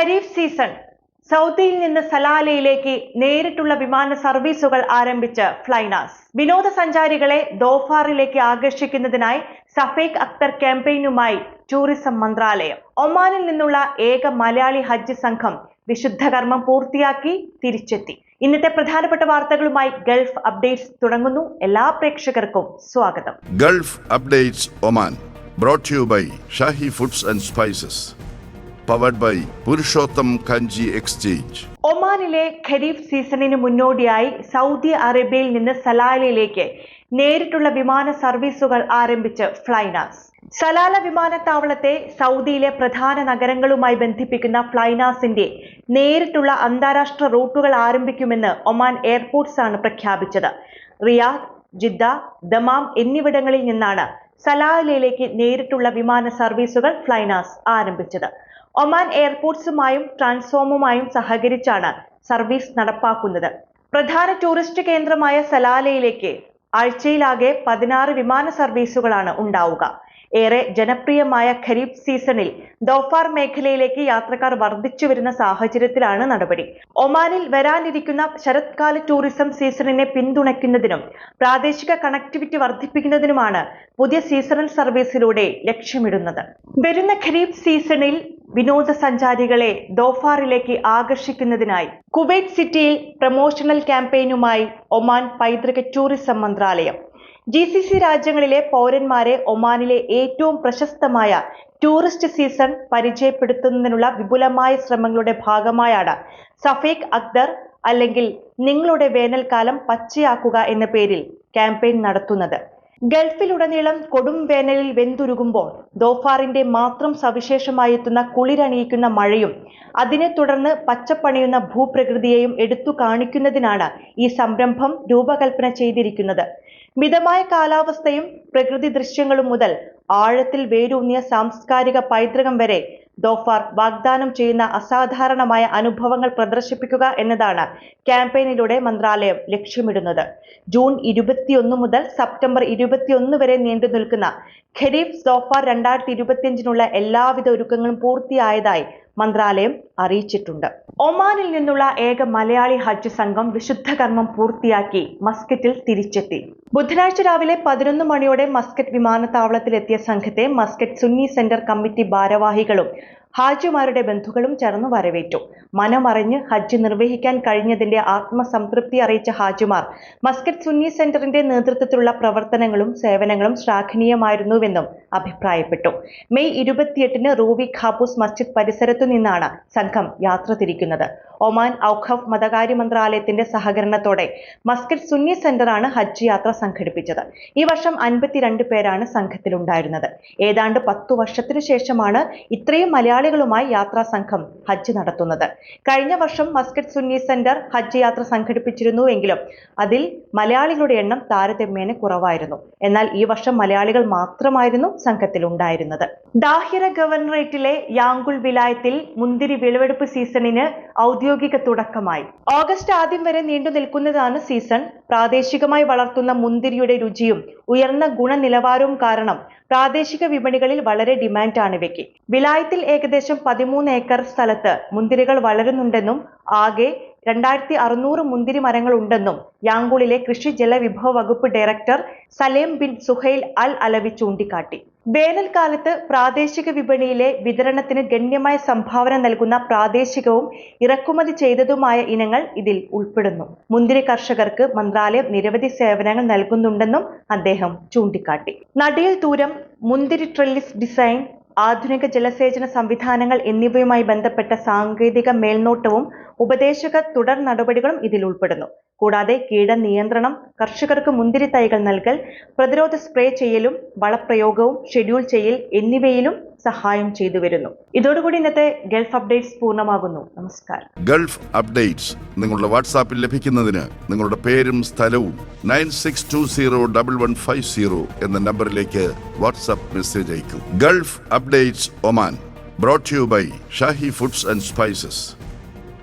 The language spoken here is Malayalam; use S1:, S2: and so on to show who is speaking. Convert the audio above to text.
S1: ഖരീഫ് സീസൺ. സൗദിയിൽ നിന്ന് സലാലയിലേക്ക് നേരിട്ടുള്ള വിമാന സർവീസുകൾ ആരംഭിച്ച് ഫ്ലൈനാസ് വിനോദസഞ്ചാരികളെ ദോഫാറിലേക്ക് ആകർഷിക്കുന്നതിനായി സഫേഖ് അക്തർ ക്യാമ്പയിനുമായി ടൂറിസം മന്ത്രാലയം. ഒമാനിൽ നിന്നുള്ള ഏക മലയാളി ഹജ്ജ് സംഘം വിശുദ്ധ കർമ്മം പൂർത്തിയാക്കി തിരിച്ചെത്തി. ഇന്നത്തെ പ്രധാനപ്പെട്ട വാർത്തകളുമായി ഗൾഫ് അപ്ഡേറ്റ്സ് തുടങ്ങുന്നു. എല്ലാ പ്രേക്ഷകർക്കും സ്വാഗതം.
S2: Gulf updates Oman brought to you by foods and and Spices. By Purushottam Kanji exchange
S1: ഒമാനിലെ ഖരീഫ് സീസണിന് മുന്നോടിയായി സൗദി അറേബ്യയിൽ നിന്ന് സലാലയിലേക്ക് നേരിട്ടുള്ള വിമാന സർവീസുകൾ ആരംഭിച്ച് ഫ്ലൈനാസ്. സലാല വിമാനത്താവളത്തെ സൗദിയിലെ പ്രധാന നഗരങ്ങളുമായി ബന്ധിപ്പിക്കുന്ന ഫ്ലൈനാസിന്റെ നേരിട്ടുള്ള അന്താരാഷ്ട്ര റൂട്ടുകൾ ആരംഭിക്കുമെന്ന് ഒമാൻ എയർപോർട്ട്സ് ആണ് പ്രഖ്യാപിച്ചത്. റിയാദ് ജിദ്ദ ദമാം എന്നിവിടങ്ങളിൽ നിന്നാണ് സലാലയിലേക്ക് നേരിട്ടുള്ള വിമാന സർവീസുകൾ ഫ്ലൈനാസ് ആരംഭിച്ചത്. ഒമാൻ എയർപോർട്ട്സുമായും ട്രാൻസ്ഫോമുമായും സഹകരിച്ചാണ് സർവീസ് നടപ്പാക്കുന്നത്. പ്രധാന ടൂറിസ്റ്റ് കേന്ദ്രമായ സലാലയിലേക്ക് ആഴ്ചയിലാകെ പതിനാറ് വിമാന സർവീസുകളാണ് ഉണ്ടാവുക. ഏറെ ജനപ്രിയമായ ഖരീഫ് സീസണിൽ ദോഫാർ മേഖലയിലേക്ക് യാത്രക്കാർ വർദ്ധിച്ചു വരുന്ന സാഹചര്യത്തിലാണ് നടപടി. ഒമാനിൽ വരാനിരിക്കുന്ന ശരത്കാല ടൂറിസം സീസണിനെ പിന്തുണയ്ക്കുന്നതിനും പ്രാദേശിക കണക്ടിവിറ്റി വർദ്ധിപ്പിക്കുന്നതിനുമാണ് പുതിയ സീസണൽ സർവീസിലൂടെ ലക്ഷ്യമിടുന്നത്. വരുന്ന ഖരീഫ് സീസണിൽ വിനോദസഞ്ചാരികളെ ദോഫാറിലേക്ക് ആകർഷിക്കുന്നതിനായി കുവൈറ്റ് സിറ്റിയിൽ പ്രമോഷണൽ ക്യാമ്പയിനുമായി ഒമാൻ പൈതൃക ടൂറിസം മന്ത്രാലയം ജി സി സി രാജ്യങ്ങളിലെ പൗരന്മാരെ ഒമാനിലെ ഏറ്റവും പ്രശസ്തമായ ടൂറിസ്റ്റ് സീസൺ പരിചയപ്പെടുത്തുന്നതിനുള്ള വിപുലമായ ശ്രമങ്ങളുടെ ഭാഗമായാണ്. സഫീഖ് അക്തർ അല്ലെങ്കിൽ നിങ്ങളുടെ വേനൽക്കാലം പച്ചയാക്കുക എന്ന പേരിൽ ക്യാമ്പയിൻ നടത്തുന്നത്. ഗൾഫിലുടനീളം കൊടും വേനലിൽ വെന്തുരുകുമ്പോൾ ദോഫാറിന്റെ മാത്രം സവിശേഷമായി എത്തുന്ന കുളിരണിയിക്കുന്ന മഴയും അതിനെ തുടർന്ന് പച്ചപ്പണിയുന്ന ഭൂപ്രകൃതിയെയും എടുത്തു കാണിക്കുന്നതിനാണ് ഈ സംരംഭം രൂപകൽപ്പന ചെയ്തിരിക്കുന്നത്. മിതമായ കാലാവസ്ഥയും പ്രകൃതി ദൃശ്യങ്ങളും മുതൽ ആഴത്തിൽ വേരൂന്നിയ സാംസ്കാരിക പൈതൃകം വരെ ദോഫാർ വാഗ്ദാനം ചെയ്യുന്ന അസാധാരണമായ അനുഭവങ്ങൾ പ്രദർശിപ്പിക്കുക എന്നതാണ് ക്യാമ്പയിനിലൂടെ മന്ത്രാലയം ലക്ഷ്യമിടുന്നത്. ജൂൺ ഇരുപത്തിയൊന്ന് മുതൽ സെപ്റ്റംബർ ഇരുപത്തിയൊന്ന് വരെ നീണ്ടു നിൽക്കുന്ന ഖരീഫ് ദോഫാർ രണ്ടായിരത്തി ഇരുപത്തിയഞ്ചിനുള്ള എല്ലാവിധ ഒരുക്കങ്ങളും പൂർത്തിയായതായി മന്ത്രാലയം അറിയിച്ചിട്ടുണ്ട്. ഒമാനിൽ നിന്നുള്ള ഏക മലയാളി ഹജ്ജ് സംഘം വിശുദ്ധ കർമ്മം പൂർത്തിയാക്കി മസ്കറ്റിൽ തിരിച്ചെത്തി. ബുധനാഴ്ച രാവിലെ പതിനൊന്ന് മണിയോടെ മസ്കറ്റ് വിമാനത്താവളത്തിലെത്തിയ സംഘത്തെ മസ്കറ്റ് സുന്നി സെന്റർ കമ്മിറ്റി ഭാരവാഹികളും ഹാജിമാരുടെ ബന്ധുക്കളും ചേർന്ന് വരവേറ്റു. മനമറിഞ്ഞ് ഹജ്ജ് നിർവഹിക്കാൻ കഴിഞ്ഞതിന്റെ ആത്മസംതൃപ്തി അറിയിച്ച ഹാജിമാർ മസ്കറ്റ് സുന്നി സെന്ററിന്റെ നേതൃത്വത്തിലുള്ള പ്രവർത്തനങ്ങളും സേവനങ്ങളും ശ്ലാഘനീയമായിരുന്നുവെന്നും അഭിപ്രായപ്പെട്ടു. മെയ് ഇരുപത്തിയെട്ടിന് റൂവി ഖാബൂസ് മസ്ജിദ് പരിസരത്തു നിന്നാണ് സംഘം യാത്ര തിരിക്കുന്നത്. ഒമാൻ ഔഖഫ് മതകാര്യ മന്ത്രാലയത്തിന്റെ സഹകരണത്തോടെ മസ്കറ്റ് സുന്നി സെന്ററാണ് ഹജ്ജ് യാത്ര സംഘടിപ്പിച്ചത്. ഈ വർഷം അൻപത്തിരണ്ട് പേരാണ് സംഘത്തിലുണ്ടായിരുന്നത്. ഏതാണ്ട് പത്തു വർഷത്തിനു ശേഷമാണ് ഇത്രയും മലയാളികളുമായി യാത്രാ സംഘം ഹജ്ജ് നടത്തുന്നത്. കഴിഞ്ഞ വർഷം മസ്കറ്റ് സുന്നി സെന്റർ ഹജ്ജ് യാത്ര സംഘടിപ്പിച്ചിരുന്നു എങ്കിലും അതിൽ മലയാളികളുടെ എണ്ണം താരതമ്യേന കുറവായിരുന്നു. എന്നാൽ ഈ വർഷം മലയാളികൾ മാത്രമായിരുന്നു സംഘത്തിലുണ്ടായിരുന്നത് ദാഹിര ഗവർണറേറ്റിലെ യാങ്കുൾ വിലായത്തിൽ മുന്തിരി വിളവെടുപ്പ് സീസണിന് ഔദ്യോഗിക തുടക്കമായി. ഓഗസ്റ്റ് ആദ്യം വരെ നീണ്ടു നിൽക്കുന്നതാണ് സീസൺ. പ്രാദേശികമായി വളർത്തുന്ന മുന്തിരിയുടെ രുചിയും ഉയർന്ന ഗുണനിലവാരവും കാരണം പ്രാദേശിക വിപണികളിൽ വളരെ ഡിമാൻഡാണ് ഇവയ്ക്ക്. വിലായത്തിൽ ഏകദേശം പതിമൂന്ന് ഏക്കർ സ്ഥലത്ത് മുന്തിരികൾ വളരുന്നുണ്ടെന്നും ആകെ രണ്ടായിരത്തി അറുന്നൂറ് മുന്തിരി മരങ്ങൾ ഉണ്ടെന്നും യാങ്കൂളിലെ കൃഷി ജലവിഭവ വകുപ്പ് director Salem bin Suhail al Alawi ചൂണ്ടിക്കാട്ടി. വേനൽക്കാലത്ത് പ്രാദേശിക വിപണിയിലെ വിതരണത്തിന് ഗണ്യമായ സംഭാവന നൽകുന്ന പ്രാദേശികവും ഇറക്കുമതി ചെയ്തതുമായ ഇനങ്ങൾ ഇതിൽ ഉൾപ്പെടുന്നു. മുന്തിരി കർഷകർക്ക് മന്ത്രാലയം നിരവധി സേവനങ്ങൾ നൽകുന്നുണ്ടെന്നും അദ്ദേഹം ചൂണ്ടിക്കാട്ടി. നടിയൽ ദൂരം മുന്തിരി ട്രെല്ലിസ് ഡിസൈൻ ആധുനിക ജലസേചന സംവിധാനങ്ങൾ എന്നിവയുമായി ബന്ധപ്പെട്ട സാങ്കേതിക മേൽനോട്ടവും ഉപദേശക തുടർ നടപടികളും ഇതിൽ ഉൾപ്പെടുന്നു. കൂടാതെ കീട നിയന്ത്രണം കർഷകർക്ക് മുന്തിരി തൈകൾ നൽകൽ പ്രതിരോധ സ്പ്രേ ചെയ്യലും വളപ്രയോഗവും ഷെഡ്യൂൾ ചെയ്യൽ എന്നിവയിലും സഹായം ചെയ്തു വരുന്നു. ഇതോടുകൂടി ഇന്നത്തെ ഗൾഫ് അപ്ഡേറ്റ്സ് പൂർണമാകുന്നു. നമസ്കാരം.
S2: ഗൾഫ് അപ്ഡേറ്റ്സ് നിങ്ങളുടെ വാട്സാപ്പിൽ ലഭിക്കുന്നതിന് നിങ്ങളുടെ പേരും സ്ഥലവും nine six two zero double one five zero എന്ന നമ്പറിലേക്ക് വാട്സാപ്പ് മെസ്സേജ് അയക്കും. Gulf updates Oman brought you by Shahi foods and spices